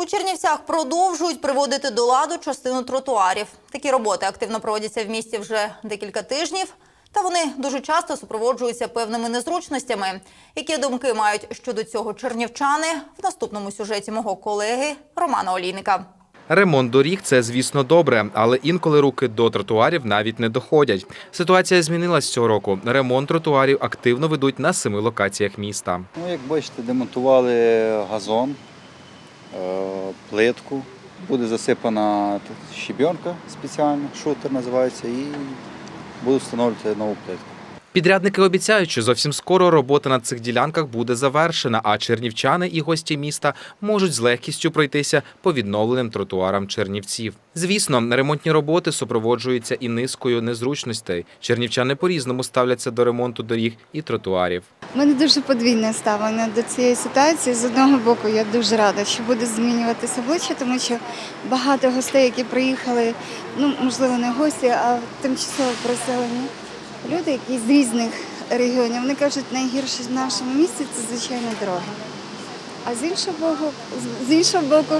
У Чернівцях продовжують приводити до ладу частину тротуарів. Такі роботи активно проводяться в місті вже декілька тижнів. Та вони дуже часто супроводжуються певними незручностями. Які думки мають щодо цього чернівчани в наступному сюжеті мого колеги Романа Олійника. Ремонт доріг це, звісно, добре, але інколи руки до тротуарів навіть не доходять. Ситуація змінилась цього року. Ремонт тротуарів активно ведуть на семи локаціях міста. Ну, як бачите, демонтували газон, плитку. Буде засипана щебенка спеціальна, шутер називається, і будуть встановлювати нову плитку. Підрядники обіцяють, що зовсім скоро робота на цих ділянках буде завершена, а чернівчани і гості міста можуть з легкістю пройтися по відновленим тротуарам чернівців. Звісно, ремонтні роботи супроводжуються і низкою незручностей. Чернівчани по-різному ставляться до ремонту доріг і тротуарів. У мене дуже подвійне ставлення до цієї ситуації. З одного боку, я дуже рада, що буде змінюватися обличчя, тому що багато гостей, які приїхали, ну можливо, не гості, а тимчасово переселені люди, які з різних регіонів, вони кажуть, найгірше в нашому місті це звичайно дороги. А з іншого боку, з іншого боку,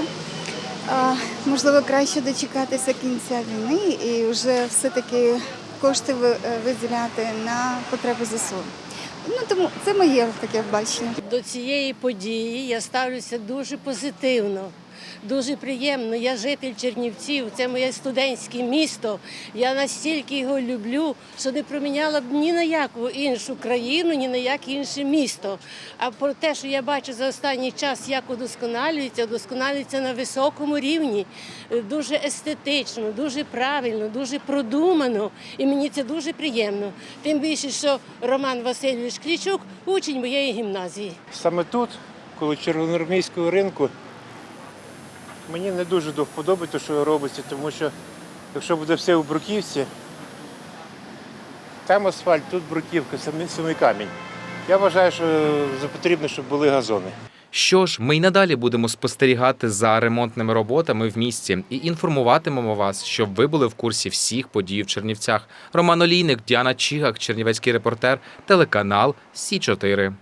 можливо, краще дочекатися кінця війни і вже все-таки кошти е, виділяти на потреби ЗСУ. Ну тому це моє таке бачення. До цієї події я ставлюся дуже позитивно. Дуже приємно. Я житель Чернівців, це моє студентське місто. Я настільки його люблю, що не проміняла б ні на яку іншу країну, ні на яке інше місто. А про те, що я бачу за останній час, як удосконалюється, удосконалюється на високому рівні, Е, дуже естетично, дуже правильно, дуже продумано. І мені це дуже приємно. Тим більше, що Роман Васильович Клічук учень моєї гімназії. Саме тут, коло червоноармійського ринку, мені не дуже до що робиться, тому що якщо буде все у бруківці, там асфальт, тут бруківка, самий, самий камінь. Я вважаю, що потрібно, щоб були газони. Що ж, ми й надалі будемо спостерігати за ремонтними роботами в місті і інформуватимемо вас, щоб ви були в курсі всіх подій в Чернівцях. Роман Олійник, Діана Чігак, Чернівецький репортер, телеканал Сі 4